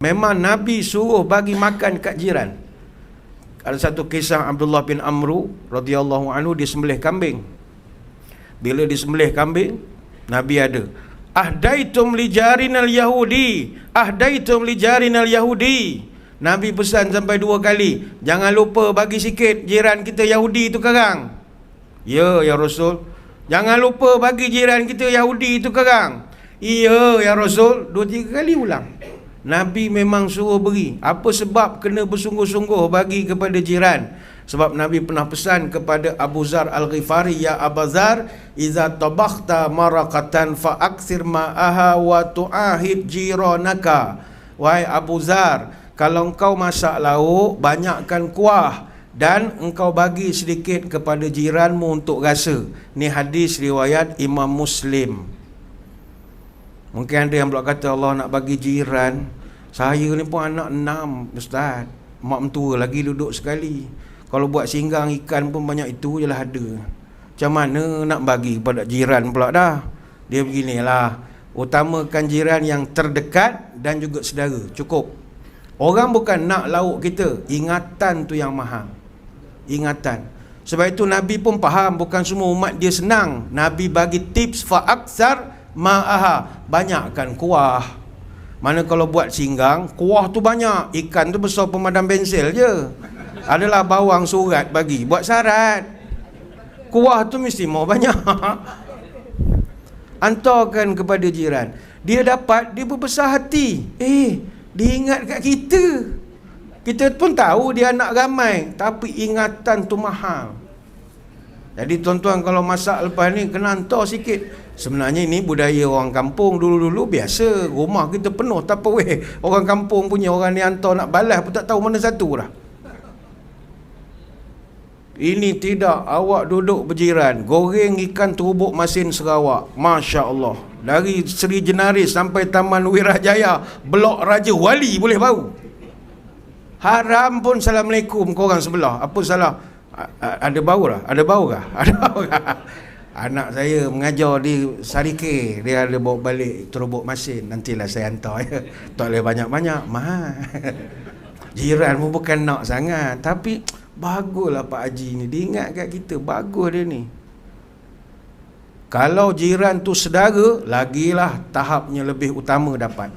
Memang Nabi suruh bagi makan kat jiran. Ada satu kisah Abdullah bin Amru radhiyallahu anhu disembelih kambing. Bila disembelih kambing, Nabi ada. Ahdaitum li jarinal yahudi, ahdaitum li jarinal yahudi. Nabi pesan sampai dua kali, jangan lupa bagi sikit jiran kita Yahudi tu karang. Ya, ya Rasul. Jangan lupa bagi jiran kita Yahudi tu karang. Ya, ya Rasul. Dua tiga kali ulang. Nabi memang suruh beri. Apa sebab kena bersungguh-sungguh bagi kepada jiran? Sebab Nabi pernah pesan kepada Abu Zar Al-Ghifari, Ya Abu Zar, Iza tabakhta marakatan fa'aksir ma'aha wa tu'ahid jiranaka. Wahai Abu Zar, kalau engkau masak lauk, banyakkan kuah dan engkau bagi sedikit kepada jiranmu untuk rasa. Ni hadis riwayat Imam Muslim. Mungkin ada yang pula kata Allah nak bagi jiran. Saya ni pun anak enam, Ustaz. Mak mentua lagi duduk sekali. Kalau buat singgang ikan pun banyak itu je lah ada. Macam mana nak bagi kepada jiran pula dah. Dia beginilah. Utamakan jiran yang terdekat dan juga saudara. Cukup. Orang bukan nak lauk kita. Ingatan tu yang mahal. Ingatan. Sebab itu Nabi pun faham bukan semua umat dia senang. Nabi bagi tips fa'aksar ma'aha banyakkan kuah. Mana kalau buat singgang kuah tu banyak. Ikan tu besar pemadam pensel je. Adalah bawang surat bagi buat syarat. Kuah tu mesti mau banyak. Antarkan kepada jiran. Dia dapat dia berbesar hati. Eh dia ingat kat kita. Kita pun tahu dia anak ramai tapi ingatan tu mahal jadi tuan-tuan kalau masak lepas ni kena hantar sikit Sebenarnya ini budaya orang kampung dulu-dulu biasa. Rumah kita penuh tak apa weh. Orang kampung punya orang ni hantar nak balas pun tak tahu mana satu dah. Ini tidak awak duduk berjiran. Goreng ikan terubuk masin Sarawak. Masya Allah. Dari Seri Jenaris sampai Taman Wirajaya. Blok Raja Wali boleh bau. Haram pun Assalamualaikum korang sebelah. Apa salah? Ada bau lah? Ada bau kah? Ada bau kah? Anak saya mengajar di Sarike Dia ada bawa balik terubuk masin Nantilah saya hantar ya. Tak boleh banyak-banyak Mahal Jiran pun bukan nak sangat Tapi Baguslah Pak Haji ni Dia ingat kat kita Bagus dia ni Kalau jiran tu sedara Lagilah tahapnya lebih utama dapat